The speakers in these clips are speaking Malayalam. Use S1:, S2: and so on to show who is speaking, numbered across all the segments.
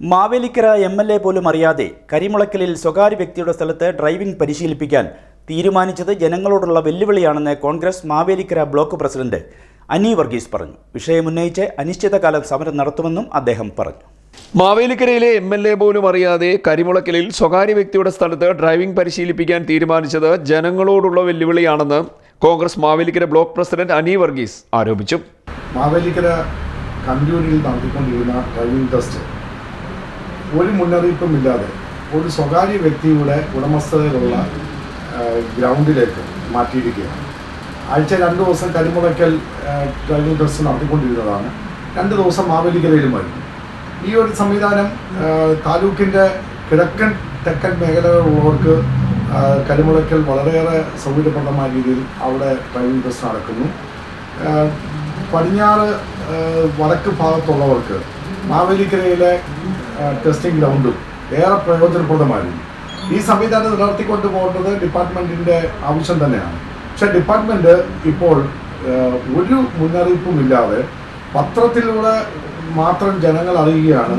S1: മാവേലിക്കര എം എൽ എ പോലും അറിയാതെ കരിമുളക്കലിൽ സ്വകാര്യ വ്യക്തിയുടെ സ്ഥലത്ത് ഡ്രൈവിംഗ് പരിശീലിപ്പിക്കാൻ തീരുമാനിച്ചത് ജനങ്ങളോടുള്ള വെല്ലുവിളിയാണെന്ന് Congress Mavelikara block president Ani Varghese പറഞ്ഞു. വിഷയമുന്നയിച്ച് അനിശ്ചിതകാലം സമരം നടത്തുമെന്നും അദ്ദേഹം പറഞ്ഞു.
S2: മാവേലിക്കരയിലെ എം എൽ എ പോലും അറിയാതെ കരിമുളക്കലിൽ സ്വകാര്യ വ്യക്തിയുടെ സ്ഥലത്ത് ഡ്രൈവിംഗ് പരിശീലിപ്പിക്കാൻ തീരുമാനിച്ചത് ജനങ്ങളോടുള്ള വെല്ലുവിളിയാണെന്ന് Congress Mavelikara block president Ani Varghese ആരോപിച്ചു.
S3: മാവേലിക്കര കണ്ടൂരിൽ നടത്തിക്കൊണ്ടിരുന്ന ഡ്രൈവിംഗ് ടെസ്റ്റ് ഒരു മുന്നറിയിപ്പും ഇല്ലാതെ ഒരു സ്വകാര്യ വ്യക്തിയുടെ ഉടമസ്ഥതയിലുള്ള ഗ്രൗണ്ടിലേക്ക് മാറ്റിയിരിക്കുകയാണ്. ആഴ്ച രണ്ട് ദിവസം കരിമുളയ്ക്കൽ ഡ്രൈവിംഗ് ടെസ്റ്റ് നടത്തിക്കൊണ്ടിരുന്നതാണ്. രണ്ട് ദിവസം മാവേലിക്കരയിലുമായിരുന്നു. ഈ ഒരു സംവിധാനം താലൂക്കിന്റെ കിഴക്കൻ തെക്കൻ മേഖലകളിലുള്ളവർക്ക് ആ, കരിമുളയ്ക്കൽ വളരെയേറെ സൗകര്യപ്രദമായ രീതിയിൽ അവിടെ ഡ്രൈവിംഗ് ടെസ്റ്റ് നടക്കുന്നു. പടിഞ്ഞാറ് വടക്ക് ഭാഗത്തുള്ളവർക്ക് മാവേലിക്കരയിലെ ടെസ്റ്റിംഗ് ഗ്രൗണ്ടും ഏറെ പ്രയോജനപ്രദമായിരുന്നു. ഈ സംവിധാനം നിലനിർത്തിക്കൊണ്ട് പോകേണ്ടത് ഡിപ്പാർട്ട്മെന്റിന്റെ ആവശ്യം തന്നെയാണ്. പക്ഷെ ഡിപ്പാർട്ട്മെന്റ് ഇപ്പോൾ ഒരു മുന്നറിയിപ്പും ഇല്ലാതെ പത്രത്തിലൂടെ മാത്രം ജനങ്ങൾ അറിയുകയാണ്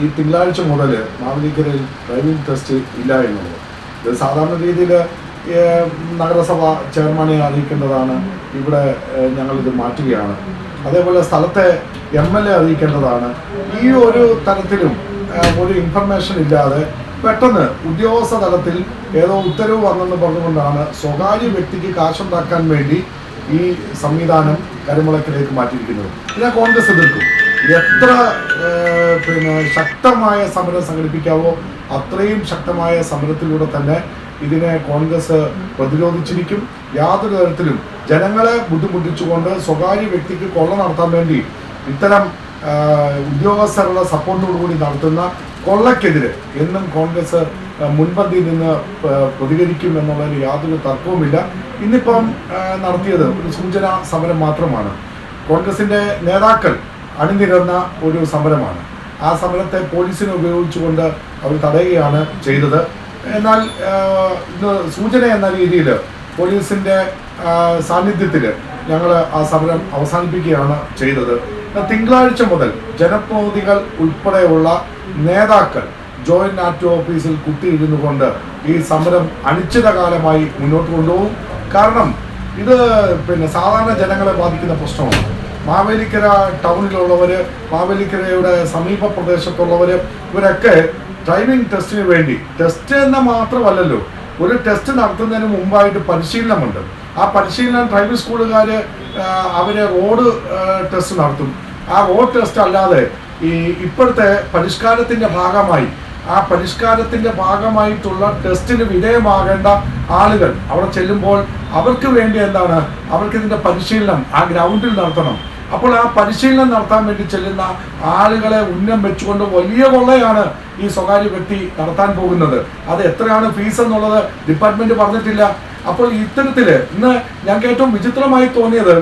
S3: ഈ തിങ്കളാഴ്ച മുതൽ മാവേലിക്കരയിൽ ഡ്രൈവിംഗ് ടെസ്റ്റ് ഇല്ല എന്നുള്ളത്. ഇത് സാധാരണ രീതിയിൽ നഗരസഭ ചെയർമാനെ അറിയിക്കേണ്ടതാണ്. ഇവിടെ ഞങ്ങളിത് മാറ്റുകയാണ്. അതേപോലെ സ്ഥലത്തെ എം എൽ എ അറിയിക്കേണ്ടതാണ്. ഈ ഒരു തരത്തിലും ഒരു ഇൻഫർമേഷൻ ഇല്ലാതെ പെട്ടെന്ന് ഉദ്യോഗസ്ഥ തലത്തിൽ ഏതോ ഉത്തരവ് വന്നെന്ന് പറഞ്ഞുകൊണ്ടാണ് സ്വകാര്യ വ്യക്തിക്ക് കാശുണ്ടാക്കാൻ വേണ്ടി ഈ സംവിധാനം കരിമുളക്കിലേക്ക് മാറ്റിയിരിക്കുന്നത്. ഇതിനെ കോൺഗ്രസ് എതിർക്കും. എത്ര പിന്നെ ശക്തമായ സമരം സംഘടിപ്പിക്കാവോ അത്രയും ശക്തമായ സമരത്തിലൂടെ തന്നെ ഇതിനെ കോൺഗ്രസ് പ്രതിരോധിച്ചിരിക്കും. യാതൊരു തരത്തിലും ജനങ്ങളെ ബുദ്ധിമുട്ടിച്ചുകൊണ്ട് സ്വകാര്യ വ്യക്തിക്ക് കൊള്ള നടത്താൻ വേണ്ടി ഇത്തരം ഉദ്യോഗസ്ഥരുടെ സപ്പോർട്ടോടുകൂടി നടത്തുന്ന കൊള്ളക്കെതിരെ എന്നും കോൺഗ്രസ് മുൻപന്തിയിൽ നിന്ന് പ്രതികരിക്കും എന്നുള്ളതിന് യാതൊരു തർക്കവുമില്ല. ഇന്നിപ്പം നടത്തിയത് ഒരു സൂചന സമരം മാത്രമാണ്. കോൺഗ്രസിന്റെ നേതാക്കൾ അണിനിരന്ന ഒരു സമരമാണ്. ആ സമരത്തെ പോലീസിനെ ഉപയോഗിച്ചുകൊണ്ട് അവർ തടയുകയാണ് ചെയ്തത്. എന്നാൽ ഇത് സൂചന എന്ന രീതിയിൽ പോലീസിന്റെ സാന്നിധ്യത്തിൽ ഞങ്ങൾ ആ സമരം അവസാനിപ്പിക്കുകയാണ് ചെയ്തത്. തിങ്കളാഴ്ച മുതൽ ജനപ്രതിനിധികൾ ഉൾപ്പെടെയുള്ള നേതാക്കൾ ജോയിന്റ് ആറ്റ് ഓഫീസിൽ കുത്തിയിരുന്നു കൊണ്ട് ഈ സമരം അനിശ്ചിതകാലമായി മുന്നോട്ട് കൊണ്ടുപോകും. കാരണം ഇത് പിന്നെ സാധാരണ ജനങ്ങളെ ബാധിക്കുന്ന പ്രശ്നമാണ്. മാവേലിക്കര ടൗണിലുള്ളവർ മാവേലിക്കരയുടെ സമീപ പ്രദേശത്തുള്ളവർ ഇവരൊക്കെ ഡ്രൈവിംഗ് ടെസ്റ്റിന് വേണ്ടി. ടെസ്റ്റ് എന്ന മാത്രമല്ലല്ലോ ഒരു ടെസ്റ്റ് നടത്തുന്നതിന് മുമ്പായിട്ട് പരിശീലനമുണ്ട്. ആ പരിശീലനം ഡ്രൈവിംഗ് സ്കൂളുകാർ അവർ റോഡ് ടെസ്റ്റ് നടത്തും. ആ റോഡ് ടെസ്റ്റ് അല്ലാതെ ഈ ഇപ്പോഴത്തെ പരിഷ്കാരത്തിന്റെ ഭാഗമായി ആ പരിഷ്കാരത്തിന്റെ ഭാഗമായിട്ടുള്ള ടെസ്റ്റിന് വിധേയമാകേണ്ട ആളുകൾ അവിടെ ചെല്ലുമ്പോൾ അവർക്ക് വേണ്ടി എന്താണ്? അവർക്ക് ഇതിന്റെ പരിശീലനം ആ ഗ്രൗണ്ടിൽ നടത്തണം. അപ്പോൾ ആ പരിശീലനം നടത്താൻ വേണ്ടി ചെല്ലുന്ന ആളുകളെ ഉന്നം വെച്ചുകൊണ്ട് വലിയ കൊള്ളയാണ് ഈ സ്വകാര്യ വ്യക്തി നടത്താൻ പോകുന്നത്. അത് എത്രയാണ് ഫീസ് എന്നുള്ളത് ഡിപ്പാർട്ട്മെന്റ് പറഞ്ഞിട്ടില്ല. അപ്പോൾ ഇത്തരത്തിൽ ഇന്ന് ഞങ്ങൾക്ക് ഏറ്റവും വിചിത്രമായി തോന്നിയത്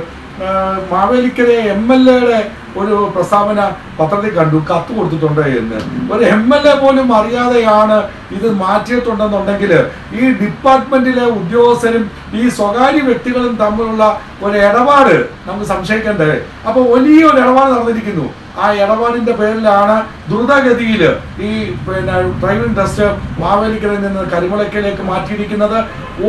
S3: മാവേലിക്കര എം എൽ എയുടെ ഒരു പ്രസ്താവന പത്രത്തിൽ കണ്ടു കത്ത് കൊടുത്തിട്ടുണ്ട് എന്ന്. ഒരു എം എൽ എ പോലും അറിയാതെയാണ് ഇത് മാറ്റിയിട്ടുണ്ടെന്നുണ്ടെങ്കിൽ ഈ ഡിപ്പാർട്ട്മെന്റിലെ ഉദ്യോഗസ്ഥരും ഈ സ്വകാര്യ വ്യക്തികളും തമ്മിലുള്ള ഒരു ഇടപാട് നമുക്ക് സംശയിക്കണ്ടേ? അപ്പോൾ വലിയൊരു ഇടപാട് നടന്നിരിക്കുന്നു. ആ ഇടപാടിന്റെ പേരിലാണ് ദ്രുതഗതിയിൽ ഈ പിന്നെ ഡ്രൈവിംഗ് ടെസ്റ്റ് മാവേലിക്കരയിൽ നിന്ന് കരിമളയ്ക്കലേക്ക് മാറ്റിയിരിക്കുന്നത്.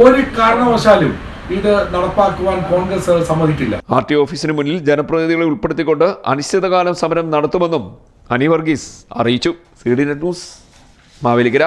S3: ഒരു കാരണവശാലും ഇത് നടപ്പാക്കുവാൻ കോൺഗ്രസ് സമ്മതിക്കില്ല.
S2: ആർ ടി ഓഫീസിന് മുന്നിൽ ജനപ്രതിനിധികളെ ഉൾപ്പെടുത്തിക്കൊണ്ട് അനിശ്ചിതകാലം സമരം നടത്തുമെന്നും അനി വർഗീസ് അറിയിച്ചു. C D net news Mavelikara.